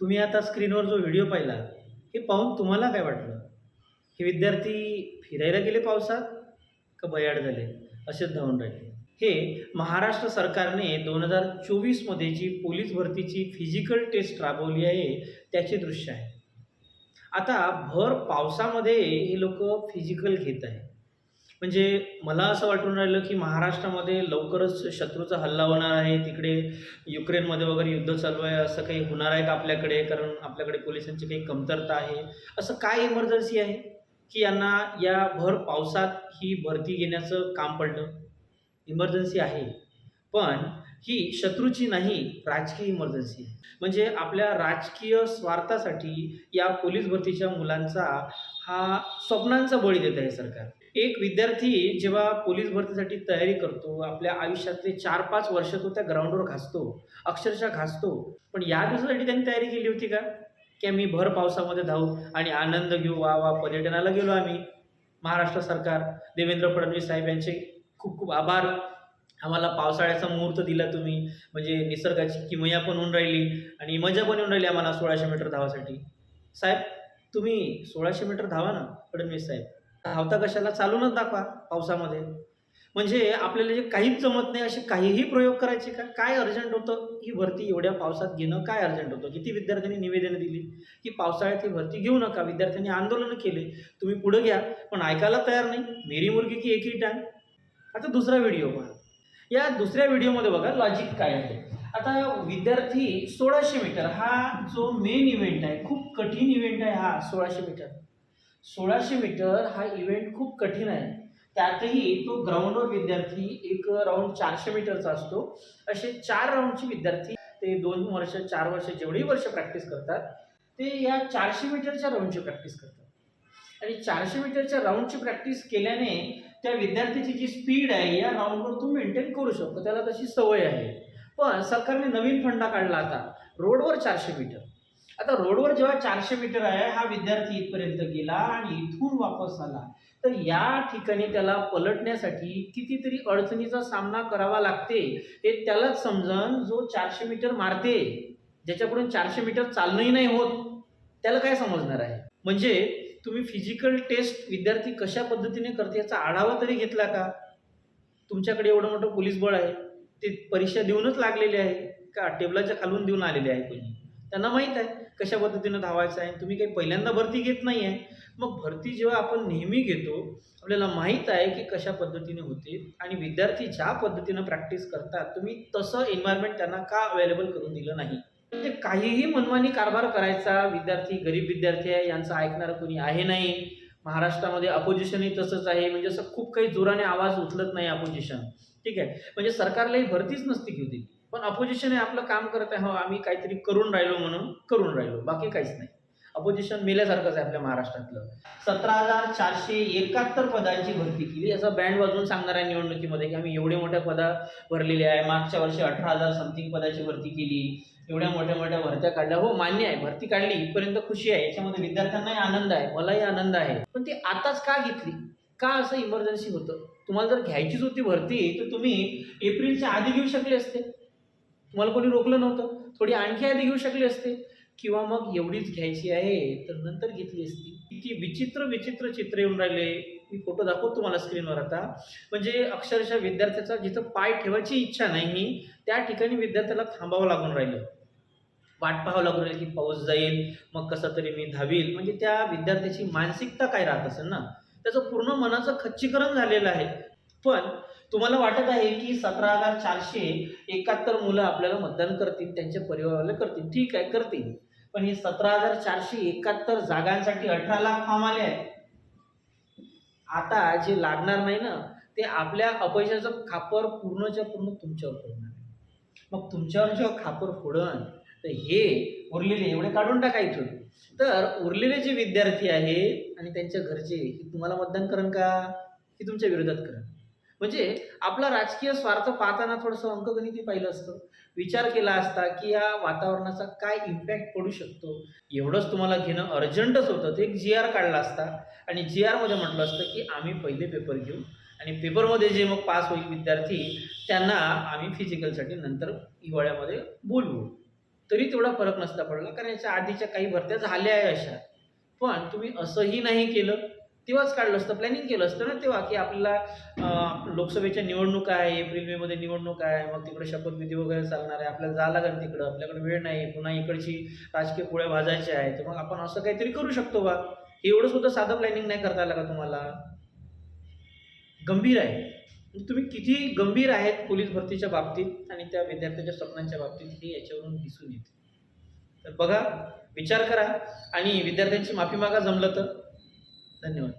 तुम्ही आता स्क्रीनवर जो व्हिडिओ पाहिला हे पाहून तुम्हाला काय वाटलं? हे विद्यार्थी फिरायला गेले पावसात का बयाड झाले? असेच धावून राहिले. हे महाराष्ट्र सरकारने दोन हजार चोवीसमध्ये जी पोलीस भरतीची फिजिकल टेस्ट राबवली आहे त्याचे दृश्य आहे. आता भर पावसामध्ये हे लोक फिजिकल घेत आहे म्हणजे मला असं वाटून राहिलं की महाराष्ट्रामध्ये लवकरच शत्रूचा हल्ला होणार आहे. तिकडे युक्रेनमध्ये वगैरे युद्ध चालू आहे असं काही होणार आहे का आपल्याकडे? कारण आपल्याकडे पोलिसांची काही कमतरता आहे. असं काय इमर्जन्सी आहे की यांना या भर पावसात ही भरती घेण्याचं काम पडलं? इमर्जन्सी आहे. पण ही शत्रूची नाही राजकीय इमर्जन्सी आहे. म्हणजे आपल्या राजकीय स्वार्थासाठी या पोलीस भरतीच्या मुलांचा हा स्वप्नांचा बळी देत आहे सरकार. एक विद्यार्थी जेव्हा पोलीस भरतीसाठी तयारी करतो आपल्या आयुष्यातले चार पाच वर्ष तो त्या ग्राउंडवर घासतो अक्षरशः घासतो. पण या दिवसासाठी त्यांनी तयारी केली होती का? की आम्ही भर पावसामध्ये धावू आणि आनंद घेऊ वा वा पर्यटनाला गेलो आम्ही. महाराष्ट्र सरकार देवेंद्र फडणवीस साहेब यांचे खूप खूप आभार. आम्हाला पावसाळ्याचा मुहूर्त दिला तुम्ही. म्हणजे निसर्गाची किमया पण होऊन राहिली आणि मजा पण येऊन राहिली आम्हाला सोळाशे मीटर धावासाठी. साहेब तुम्ही सोळाशे मीटर धावा ना फडणवीस साहेब. धावता कशाला चालूनच दाखवा पावसामध्ये. म्हणजे आपल्याला जे काहीच जमत नाही असे काहीही प्रयोग करायचे का? काय अर्जंट होतं? ही भरती एवढ्या पावसात घेणं काय अर्जंट होतं? किती विद्यार्थ्यांनी निवेदनं दिली? की पावसाळ्यात ही भरती घेऊ नका. विद्यार्थ्यांनी आंदोलनं केले. तुम्ही पुढे घ्या. पण ऐकायला तयार नाही. मेरी मुलगी की एकही टांग आता दुसरा व्हिडिओ पहा या दुसऱ्या व्हिडिओमध्ये बघा लॉजिक काय आहे? आता विद्यार्थी सोळाशे मीटर हा जो मेन इव्हेंट आहे खूप कठीण इव्हेंट आहे हा सोळाशे मीटर सोळाशे मीटर हा इव्हेंट खूप कठीण आहे. त्यातही तो ग्राउंडवर विद्यार्थी एक राऊंड चारशे मीटरचा असतो. असे चार राऊंडचे विद्यार्थी ते दोन वर्ष चार वर्ष जेवढी वर्ष प्रॅक्टिस करतात ते या चारशे मीटरच्या राऊंडची प्रॅक्टिस करतात. आणि चारशे मीटरच्या राऊंडची प्रॅक्टिस केल्याने त्या विद्यार्थ्याची जी स्पीड आहे या राऊंडवर तो मेंटेन करू शकतो. त्याला तशी सवय आहे. पण सरकारने नवीन फंडा काढला आता. रोडवर चारशे मीटर. आता रोडवर जेव्हा चारशे मीटर आहे हा विद्यार्थी इथपर्यंत गेला आणि इथून वापस आला. तर या ठिकाणी त्याला पलटण्यासाठी कितीतरी अडचणीचा सामना करावा लागते हे त्यालाच समजन जो चारशे मीटर मारते ज्याच्याकडून चारशे मीटर चालणंही नाही होत त्याला काय समजणार आहे? म्हणजे तुम्ही फिजिकल टेस्ट विद्यार्थी कशा पद्धतीने करते याचा आढावा तरी घेतला का? तुमच्याकडे एवढं मोठं पोलीस बळ आहे ते परीक्षा देऊनच लागलेले आहे का? टेबलाच्या खालून देऊन आलेले आहे कोणी? त्यांना माहीत आहे कशा पद्धतीनं धावायचं आहे. तुम्ही काही पहिल्यांदा भरती घेत नाही आहे. मग भरती जेव्हा आपण नेहमी घेतो आपल्याला माहीत आहे की कशा पद्धतीने होते आणि विद्यार्थी ज्या पद्धतीनं प्रॅक्टिस करतात तुम्ही तसं एन्व्हायरमेंट त्यांना का अवेलेबल करून दिलं नाही? म्हणजे काहीही मनमानी कारभार करायचा विद्यार्थी गरीब विद्यार्थी आहे यांचं ऐकणारं कोणी आहे नाही. महाराष्ट्रामध्ये अपोजिशनही तसंच आहे. म्हणजे असं खूप काही जोराने आवाज उचलत नाही अपोजिशन ठीक आहे? म्हणजे सरकारलाही भरतीच नसती घेऊ दिली पण अपोजिशन हे आपलं काम करत आहे हो आम्ही काहीतरी करून राहिलो म्हणून करून राहिलो बाकी काहीच नाही. अपोजिशन मेल्यासारखंच आहे आपल्या महाराष्ट्रातलं. सतरा हजार चारशे एकाहत्तर पदांची भरती केली. असं बँड वाजवून सांगणार आहे निवडणुकीमध्ये की आम्ही एवढे मोठ्या पदा भरलेले आहे. मागच्या वर्षी अठरा हजार समथिंग पदाची भरती केली. एवढ्या मोठ्या मोठ्या भरत्या काढल्या. हो मान्य आहे. भरती काढली इथपर्यंत खुशी आहे. याच्यामध्ये विद्यार्थ्यांनाही आनंद आहे. मलाही आनंद आहे. पण ती आताच का घेतली? का असं इमर्जन्सी होतं? तुम्हाला जर घ्यायचीच होती भरती तर तुम्ही एप्रिलच्या आधी घेऊ शकले असते. तुम्हाला कोणी रोखलं नव्हतं. थोडी आणखी आधी घेऊ शकली असते. किंवा मग एवढीच घ्यायची आहे तर नंतर घेतली असती. किती विचित्र विचित्र चित्र येऊन राहिले. मी फोटो दाखवतो तुम्हाला स्क्रीनवर आता. म्हणजे अक्षरशः विद्यार्थ्याचा जिथं पाय ठेवायची इच्छा नाही त्या ठिकाणी विद्यार्थ्याला थांबावं लागून राहिलं. वाट पाहावं लागून राहिलं की पाऊस जाईल मग कसं तरी मी धावील. म्हणजे त्या विद्यार्थ्याची मानसिकता काय राहत असेल ना? त्याचं पूर्ण मनाचं खच्चीकरण झालेलं आहे. पण तुम्हाला वाटत आहे की सतरा हजार चारशे एकाहत्तर मुलं आपल्याला मतदान करतील त्यांच्या परिवाराला करतील? ठीक आहे करतील. पण हे सतरा हजार चारशे एकाहत्तर जागांसाठी अठरा लाख फॉर्म आले आहेत. आता जे लागणार नाही ना ते आपल्या अपयशाचं खापर पूर्णच्या पूर्ण तुमच्यावर पडणार आहे. मग तुमच्यावर जेव्हा खापर फोडन तर हे उरलेले एवढे काढून टाका इथून. तर उरलेले जे विद्यार्थी आहेत आणि त्यांच्या घरचे हे तुम्हाला मतदान करण का? की तुमच्या विरोधात करण. म्हणजे आपला राजकीय स्वार्थ पाहताना थोडंसं अंकगणिती पाहिलं असतं. विचार केला असता की या वातावरणाचा काय इम्पॅक्ट पडू शकतो? एवढंच तुम्हाला घेणं अर्जंटच होतं. ते एक जी आर काढला असता आणि जी आरमध्ये म्हटलं असतं की आम्ही पहिले पेपर घेऊ आणि पेपरमध्ये जे मग पास होईल विद्यार्थी त्यांना आम्ही फिजिकलसाठी नंतर हिवाळ्यामध्ये बोलवू. तरी तेवढा फरक नसता पडला कारण याच्या आधीच्या काही भरत्या झाल्या आहे अशा. पण तुम्ही असंही नाही केलं. तेव्हाच काढलं असतं प्लॅनिंग केलं असतं ना तेव्हा की आपल्याला लोकसभेच्या निवडणुका आहे एप्रिल मे मध्ये निवडणूक आहे मग तिकडे शपथविधी वगैरे चालणार आहे आपल्याला जावं लागेल तिकडं आपल्याकडे वेळ नाही पुन्हा इकडची राजकीय पोळ्या भाजायच्या आहे तर मग आपण असं काहीतरी करू शकतो बा. हे एवढं सुद्धा साधं प्लॅनिंग नाही करता आलं का तुम्हाला? गंभीर आहे. तुम्ही किती गंभीर आहेत पोलीस भरतीच्या बाबतीत आणि त्या विद्यार्थ्याच्या स्वप्नांच्या बाबतीत हे याच्यावरून दिसून येते. तर बघा विचार करा आणि विद्यार्थ्यांची माफी मागा जमलं तर. धन्यवाद